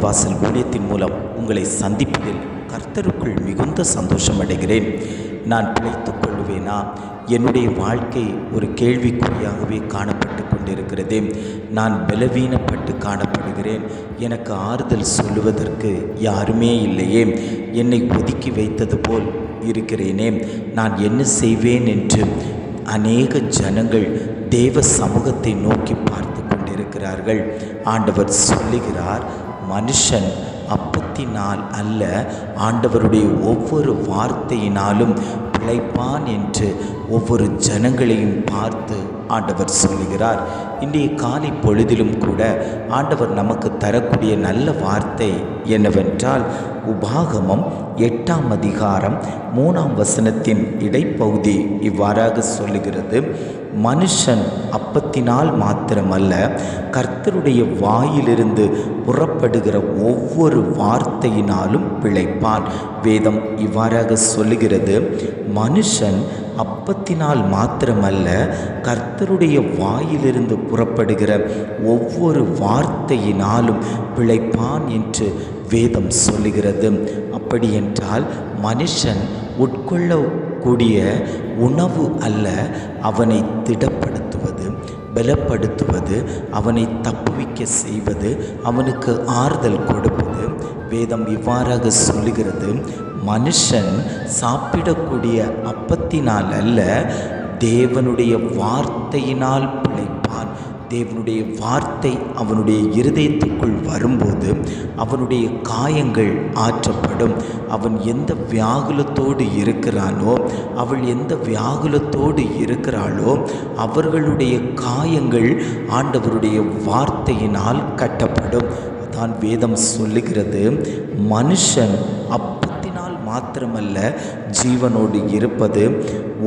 வாசல் ஊழியத்தின் மூலம் உங்களை சந்திப்பதில் கர்த்தருக்குள் மிகுந்த சந்தோஷம் அடைகிறேன். நான் பிழைத்துக் கொள்வேனா என்னுடைய வாழ்க்கை ஒரு கேள்விக்குறியாகவே காணப்பட்டு கொண்டிருக்கிறது. நான் பலவீனப்பட்டு காணப்படுகிறேன். எனக்கு ஆறுதல் சொல்லுவதற்கு யாருமே இல்லையே. என்னை ஒதுக்கி வைத்தது போல் இருக்கிறேனே. நான் என்ன செய்வேன் என்று அநேக ஜனங்கள் தேவ சமூகத்தை நோக்கி பார்த்து கொண்டிருக்கிறார்கள். ஆண்டவர் சொல்லுகிறார் மனுஷன் அப்பத்தினால் அல்ல ஆண்டவருடைய ஒவ்வொரு வார்த்தையினாலும் பிழைப்பான் என்று ஒவ்வொரு ஜனங்களையும் பார்த்து ஆண்டவர் சொல்லுகிறார். இன்றைய காலை பொழுதிலும் கூட ஆண்டவர் நமக்கு தரக்கூடிய நல்ல வார்த்தை என்னவென்றால் உபாகமம் எட்டாம் அதிகாரம் மூணாம் வசனத்தின் இடைப்பகுதி இவ்வாறாக சொல்லுகிறது. மனுஷன் அப்பத்தினால் மாத்திரமல்ல கர்த்தருடைய வாயிலிருந்து புறப்படுகிற ஒவ்வொரு வார்த்தையினாலும் பிழைப்பான். வேதம் இவ்வாறாக சொல்லுகிறது. மனுஷன் அப்பத்தினால் மாத்திரமல்ல கர்த்தருடைய வாயிலிருந்து புறப்படுகிற ஒவ்வொரு வார்த்தையினாலும் பிழைப்பான் என்று வேதம் சொல்லுகிறது. அப்படி என்றால் மனுஷன் உட்கொள்ளக்கூடிய உணவு அல்ல அவனை திடப்படுத்துவது பலப்படுத்துவது அவனை தப்புவிக்க செய்வது அவனுக்கு ஆறுதல் கொடுப்பது. வேதம் இவ்வாறாக சொல்லுகிறது மனுஷன் சாப்பிடக்கூடிய அப்பத்தினால் அல்ல தேவனுடைய வார்த்தையினால் இருப்பான் தேவனுடைய வார்த்தை அவனுடைய இருதயத்துக்குள் வரும்போது அவனுடைய காயங்கள் ஆற்றப்படும். அவன் எந்த வியாகுலத்தோடு இருக்கிறானோ அவள் எந்த வியாகுலத்தோடு இருக்கிறாளோ அவர்களுடைய காயங்கள் ஆண்டவருடைய வார்த்தையினால் கட்டப்படும். தான் வேதம் சொல்லுகிறது மனுஷன் அப்பத்தினால் மாத்திரமல்ல ஜீவனோடு இருப்பது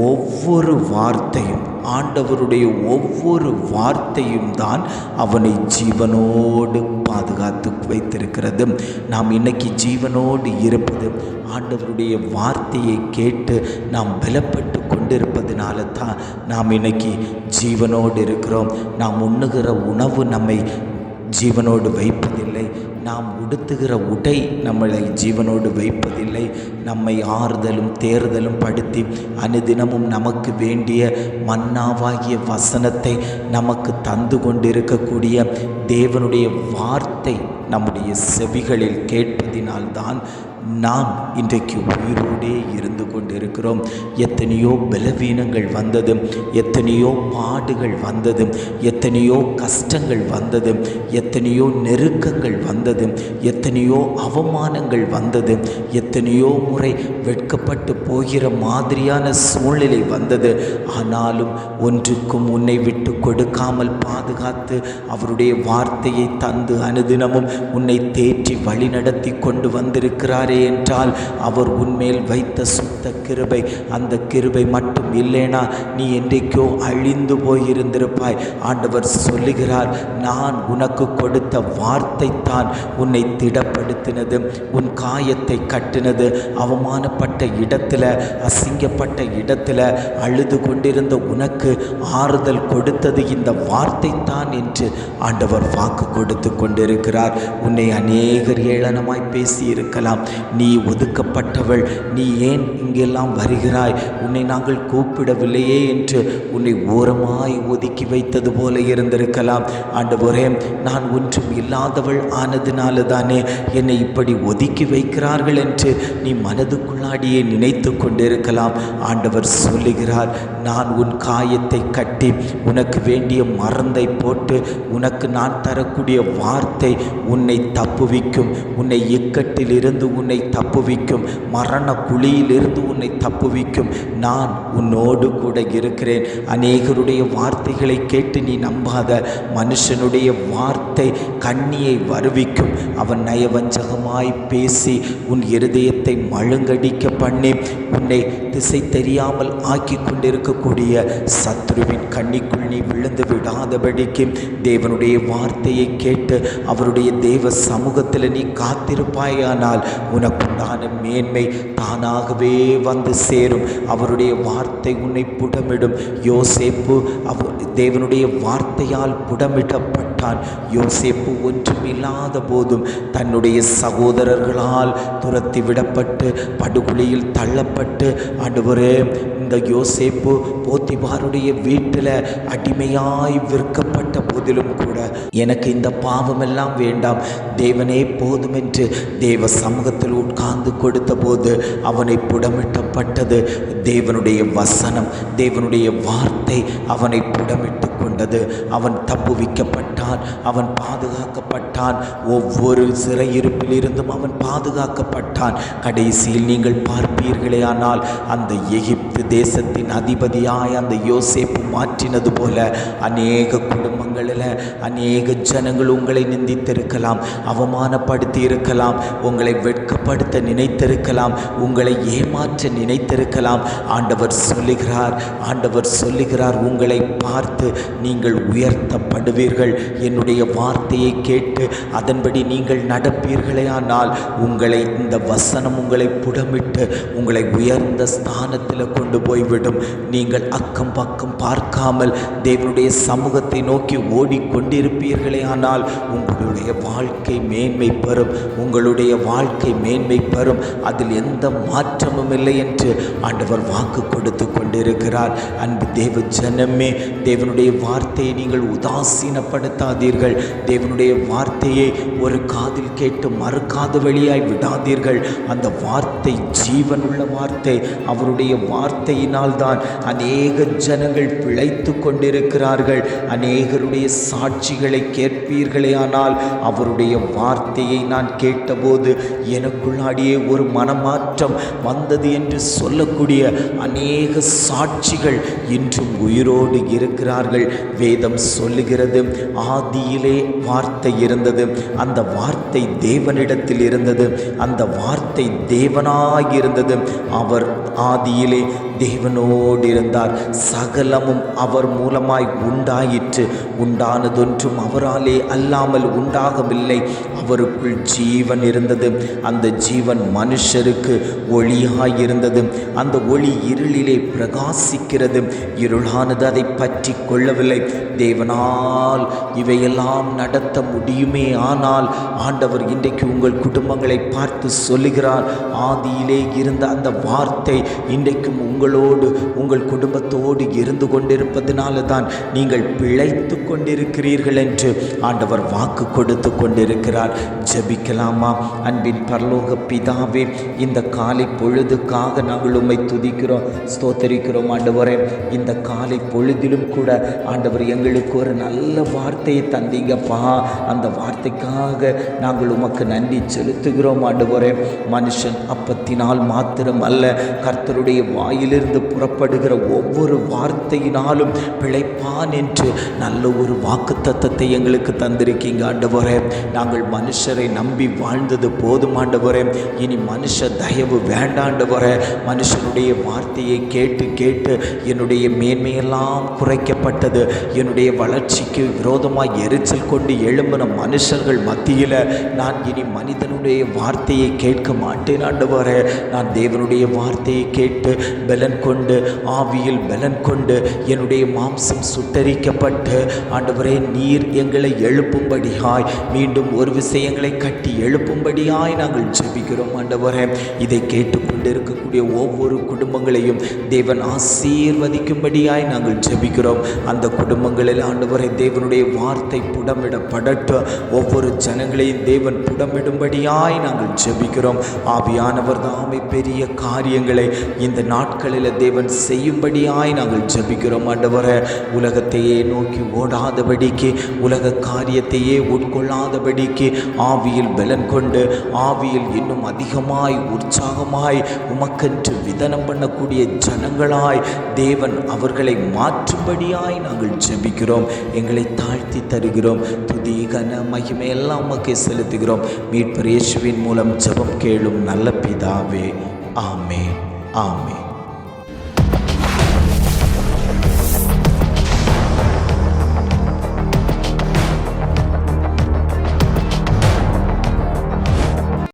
ஒவ்வொரு வார்த்தையும். ஆண்டவருடைய ஒவ்வொரு வார்த்தையும் தான் அவனை ஜீவனோடு பாதுகாத்து வைத்திருக்கிறது. நாம் இன்னைக்கு ஜீவனோடு இருப்பது ஆண்டவருடைய வார்த்தையை கேட்டு நாம் பலப்பட்டு கொண்டிருப்பதனால தான் நாம் இன்னைக்கு ஜீவனோடு இருக்கிறோம். நாம் உண்ணுகிற உணவு நம்மை ஜீவனோடு வைப்பதில்லை. நாம் உடுத்துகிற உடை நம்மளை ஜீவனோடு வைப்பதில்லை. நம்மை ஆறுதலும் தேர்தலும் படுத்தி அனுதினமும் நமக்கு வேண்டிய மன்னாவாகிய வசனத்தை நமக்கு தந்து கொண்டிருக்கக்கூடிய தேவனுடைய வார்த்தை நம்முடைய செவிகளில் கேட்பதினால்தான் நாம் இன்றைக்கு உயிரோடே இருந்து கொண்டிருக்கிறோம். எத்தனையோ பலவீனங்கள் வந்தது எத்தனையோ பாடுகள் வந்தது எத்தனையோ கஷ்டங்கள் வந்தது எத்தனையோ நெருக்கங்கள் வந்தது எத்தனையோ அவமானங்கள் வந்தது எத்தனையோ முறை வெட்கப்பட்டு போகிற மாதிரியான சூழ்நிலை வந்தது. ஆனாலும் ஒன்றுக்கும் உன்னை விட்டு கொடுக்காமல் பாதுகாத்து அவருடைய வார்த்தையை தந்து அனுதினமும் உன்னை தேற்றி வழிநடத்தி கொண்டு வந்திருக்கிறாரே என்றால் அவர் உன்மேல் வைத்த சுத்த கிருபை. அந்த கிருபை மட்டும் இல்லைனா நீ என்றைக்கோ அழிந்து போயிருந்திருப்பாய். ஆண்டவர் சொல்லுகிறார் நான் உனக்கு கொடுத்த வார்த்தை தான் உன்னை திடப்படுத்தினது உன் காயத்தை கட்டினது அவமானப்பட்ட இடத்தில் அசிங்கப்பட்ட இடத்துல அழுது கொண்டிருந்த உனக்கு ஆறுதல் கொடுத்தது இந்த வார்த்தை தான் என்று ஆண்டவர் வாக்கு கொடுத்து கொண்டிருக்கிறார். உன்னை அநேகர் ஏளனமாய் பேசி இருக்கலாம் நீ ஒதுக்கப்பட்டவள். நீ ஏன் இங்கெல்லாம் வருகிறாய்? உன்னை நாங்கள் கூப்பிடவில்லையே என்று உன்னை ஓரமாய் ஒதுக்கி வைத்தது போல இருந்திருக்கலாம். ஆண்டவரே நான் ஒன்றும் இல்லாதவள் ஆனதினால தானே என்னை இப்படி ஒதுக்கி வைக்கிறார்கள் என்று நீ மனதுக்குள்ளாடியே நினைத்து கொண்டிருக்கலாம் ஆண்டவர் சொல்லுகிறார் நான் உன் காயத்தை கட்டி உனக்கு வேண்டிய மருந்தை போட்டு உனக்கு நான் தரக்கூடிய வார்த்தை உன்னை தப்புவிக்கும். உன்னை இக்கட்டிலிருந்து உன்னை தப்புவிக்கும். மரண குழியிலிருந்து உன்னை தப்புவிக்கும். நான் உன்னோடு கூட இருக்கிறேன். அநேகருடைய வார்த்தைகளை கேட்டு நீ நம்பாத. மனுஷனுடைய வார்த்தை கண்ணியை வருவிக்கும். அவன் நயவஞ்சகமாய் பேசி உன் இருதயத்தை மழுங்கடிக்க பண்ணி உன்னை திசை தெரியாமல் ஆக்கி கொண்டிருக்கக்கூடிய சத்ருவின் கண்ணிக்குள் நீ விழுந்து விடாதபடிக்கு தேவனுடைய வார்த்தையை கேட்டு அவருடைய தேவ சமூகத்தில் நீ காத்திருப்பாயானால் உனக்குண்டான மேன்மை தானாகவே வந்து சேரும். அவருடைய வார்த்தை உன்னை புடமிடும். யோசேப்பு அவ தேவனுடைய வார்த்தையால் புடமிடப்பட்டான் யோசேப்பு ஒன்றுமில்லாத போதும் தன்னுடைய சகோதரர்களால் துரத்தி விடப்பட்டு படுகொலியில் தள்ளப்பட்டு ஆண்டவரே இந்த யோசேப்பு போத்திபாருடைய வீட்டில் அடிமையாய் விற்கப்பட்ட போதிலும் கூட எனக்கு இந்த பாவமெல்லாம் வேண்டாம். தேவனே போதும் என்று தேவ சமூகத்தில் உட்கார்ந்து கொடுத்த போது அவனை புடமிட்டப்பட்டது. தேவனுடைய வசனம் தேவனுடைய வார்த்தை அவனை புடமிட்டு கொண்டது. அவன் தப்புவிக்கப்பட்டான் அவன் பாதுகாக்கப்பட்டான். ஒவ்வொரு சிறையிருப்பிலிருந்தும் அவன் பாதுகாக்கப்பட்டான். கடைசியில் நீங்கள் பார்ப்பீர்களே ஆனால் அந்த எகிப்து தேசத்தின் அதிபதியாய் அந்த யோசேப்பு மாற்றினது போல அநேக குடும்பங்களில் அநேக ஜனங்கள் உங்களை நிந்தித்திருக்கலாம் அவமானப்படுத்தி இருக்கலாம் உங்களை வெட்கப்படுத்த நினைத்திருக்கலாம் உங்களை ஏமாற்ற நினைத்திருக்கலாம். ஆண்டவர் சொல்லுகிறார் ஆண்டவர் சொல்லுகிறார் உங்களை பார்த்து நீங்கள் உயர்த்தப்படுவீர்கள். என்னுடைய வார்த்தையை கேட்டு அதன்படி நீங்கள் நடப்பீர்களே ஆனால் உங்களை இந்த வசனம் உங்களை புடமிட்டு உங்களை உயர்ந்த ஸ்தானத்தில் கொண்டு போய்விடும். நீங்கள் அக்கம் பக்கம் பார்க்காமல் தேவனுடைய சமூகத்தை நோக்கி ஓடிக்கொண்டிருப்பீர்களே ஆனால் உங்களுடைய வாழ்க்கை மேன்மை பெறும். உங்களுடைய வாழ்க்கை மேன்மை பெறும். அதில் எந்த மாற்றமும் இல்லை என்று ஆண்டவர் வாக்கு கொடுத்து கொண்டிருக்கிறார். அன்பு தேவ ஜனமே தேவனுடைய வார்த்தையை நீங்கள் உதாசீனப்படுத்தாதீர்கள். தேவனுடைய வார்த்தையை ஒரு காதில் கேட்டு மறுக்காத வழியாய் விடாதீர்கள். அந்த வார்த்தை ஜீவனுள்ள வார்த்தை. அவருடைய வார்த்தையினால் தான் அநேக ஜனங்கள் பிழைத்து கொண்டிருக்கிறார்கள். அநேகருடைய சாட்சிகளை கேட்பீர்களே ஆனால் அவருடைய வார்த்தையை நான் கேட்டபோது எனக்குள்ளாடியே ஒரு மனமாற்றம் வந்தது என்று சொல்லக்கூடிய அநேக சாட்சிகள் இன்றும் உயிரோடு இருக்கிறார்கள். வேதம் சொல்லுகிறது ஆதியிலே வார்த்தை இருந்தது அந்த வார்த்தை தேவனிடத்தில் இருந்தது அந்த வார்த்தை தேவனாக இருந்தது அவர் ஆதியிலே தேவனோடு இருந்தார் சகலமும் அவர் மூலமாய் உண்டாயிற்று. உண்டானதொன்றும் அவராலே அல்லாமல் உண்டாகவில்லை. அவருக்குள் ஜீவன் இருந்தது. அந்த ஜீவன் மனுஷருக்கு ஒளியாயிருந்தது. அந்த ஒளி இருளிலே பிரகாசிக்கிறது. இருளானது அதை பற்றி கொள்ளவில்லை. தேவனால் இவையெல்லாம் நடத்த முடியுமே ஆனால் ஆண்டவர் இன்றைக்கு உங்கள் குடும்பங்களை பார்த்து சொல்லுகிறார். ஆதியிலே இருந்த அந்த வார்த்தை இன்றைக்கும் உங்களோடு உங்கள் குடும்பத்தோடு இருந்து கொண்டிருப்பதனால தான் நீங்கள் பிழைத்து கொண்டிருக்கிறீர்கள் என்று ஆண்டவர் வாக்கு கொடுத்து கொண்டிருக்கிறார். ஜெபிக்கலாமா? அன்பின் பரலோக பிதாவே இந்த காலை பொழுதுக்காக நாங்கள் உண்மை துதிக்கிறோம் ஸ்தோத்தரிக்கிறோம் ஆண்டவரே. இந்த காலை பொழுதிலும் கூட ஆண்டவர் எங்களுக்கு ஒரு நல்ல வார்த்தையை தந்தீங்கப்பா. அந்த வார்த்தை வார்த்தைக்காக நாங்கள் உமக்கு நன்றி செலுத்துகிறோம் ஆண்டவரே. மனுஷன் அப்பத்தினால் மாத்திரம் அல்ல கர்த்தருடைய வாயிலிருந்து புறப்படுகிற ஒவ்வொரு வார்த்தையினாலும் பிழைப்பான் என்று நல்ல ஒரு வாக்கு தத்தத்தை எங்களுக்கு தந்திருக்கீங்க ஆண்டவரே. நாங்கள் மனுஷரை நம்பி வாழ்ந்தது போதும் ஆண்டவரே. இனி மனுஷ தயவு வேண்டாண்டவரே மனுஷனுடைய வார்த்தையை கேட்டு கேட்டு என்னுடைய மேன்மையெல்லாம் குறைக்கப்பட்டது. என்னுடைய வளர்ச்சிக்கு விரோதமாக எரிச்சல் கொண்டு எழும்பின மனுஷர்கள் மத்தியில் நான் இனி மனிதனுடைய வார்த்தையை கேட்க மாட்டேன் ஆண்டவரே. நான் தேவனுடைய வார்த்தையை கேட்டு பலன் கொண்டு ஆவியில் பலன் கொண்டு என்னுடைய மாம்சம் சுட்டரிக்கப்பட்டு ஆண்டவரே நீர் எங்களை எழுப்பும்படியாய் மீண்டும் ஒரு விஷயங்களை கட்டி எழுப்பும்படியாய் நாங்கள் ஜெபிக்கிறோம் ஆண்டவரே. இதை கேட்டுக்கொண்டிருக்கக்கூடிய ஒவ்வொரு குடும்பங்களையும் தேவன் ஆசீர்வதிக்கும்படியாய் நாங்கள் ஜெபிக்கிறோம். அந்த குடும்பங்களில் ஆண்டவரை தேவனுடைய வார்த்தை புடமிடப்படட்டும். ஒவ்வொரு ஜனங்களையும் தேவன் புடமிடும்படியாய் நாங்கள் ஜெபிக்கிறோம். ஆவியானவர் தாமே பெரிய காரியங்களை இந்த நாட்களில் தேவன் செய்யும்படியாய் நாங்கள் ஜெபிக்கிறோம் ஆண்டவரை. உலகத்தையே நோக்கி ஓடாதபடிக்கு உலக காரியத்தையே உட்கொள்ளாதபடிக்கு ஆவியில் பலன் கொண்டு ஆவியில் இன்னும் அதிகமாய் உற்சாகமாய் அகற்று விதனம் பண்ணக்கூடிய ஜனங்களாய் தேவன் அவர்களை மாற்றும்படியாய் நாங்கள் ஜெபிக்கிறோம். எங்களை தாழ்த்தி தருகிறோம். துதி கன மகிமை எல்லாம் உமக்கே செலுத்துகிறோம். மீட்பர் இயேசுவின் மூலம் ஜெபம் கேளும் நல்ல பிதாவே. ஆமே ஆமே